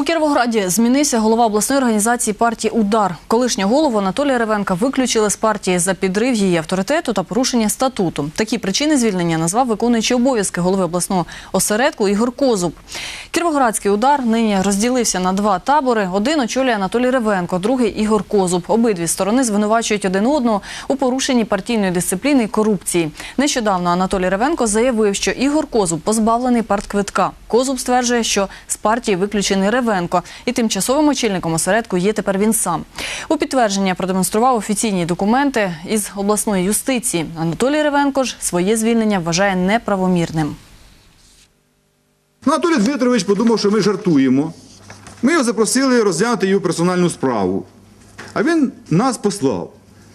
У Кіровограді змінився голова обласної організації партії Удар. Колишнього голову Анатолія Ревенка виключили з партії за підрив її авторитету та порушення статуту. Такі причини звільнення назвав виконуючий обов'язки голови обласного осередку Ігор Козуб. Кіровоградський удар нині розділився на два табори. Один очолює Анатолій Ревенко, другий Ігор Козуб. Обидві сторони звинувачують один одного у порушенні партійної дисципліни і корупції. Нещодавно Анатолій Ревенко заявив, що Ігор Козуб позбавлений партквитка. Козуб стверджує, що з партії виключений Ревенко, і тимчасовим очільником осередку є тепер він сам. У підтвердження продемонстрував офіційні документи із обласної юстиції. Анатолій Ревенко ж своє звільнення вважає неправомірним. Анатолій Дмитрович подумав, що ми жартуємо. Ми його запросили розглянути його персональну справу. А він нас послав.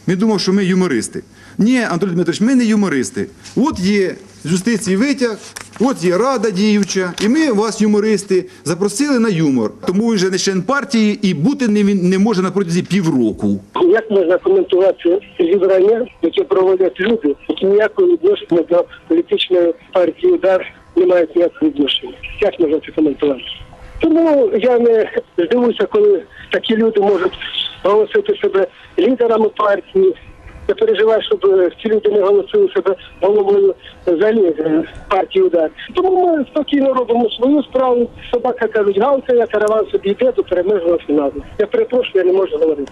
Він думав, що ми юмористи. Ні, Анатолій Дмитрович, ми не юмористи. От є з юстиції витяг, от є рада діюча, і ми вас, юмористи, запросили на юмор. Тому він же не член партії і бути не, він не може на протязі півроку. Як можна коментувати зібрання, яке проводять люди, які ніякого відношення до політичної партії удар не мають ніякого відношення? Як можна це коментувати? Тому я не здивуюся, коли такі люди можуть оголосити себе лідерами партії. Я переживаю, щоб е, ці люди не голосили себе головою взагалі е, партії удар. Тому ми спокійно робимо свою справу. Собака кажуть, галка, я караван собі йде до переможного фіналу. Я перепрошую, я не можу говорити.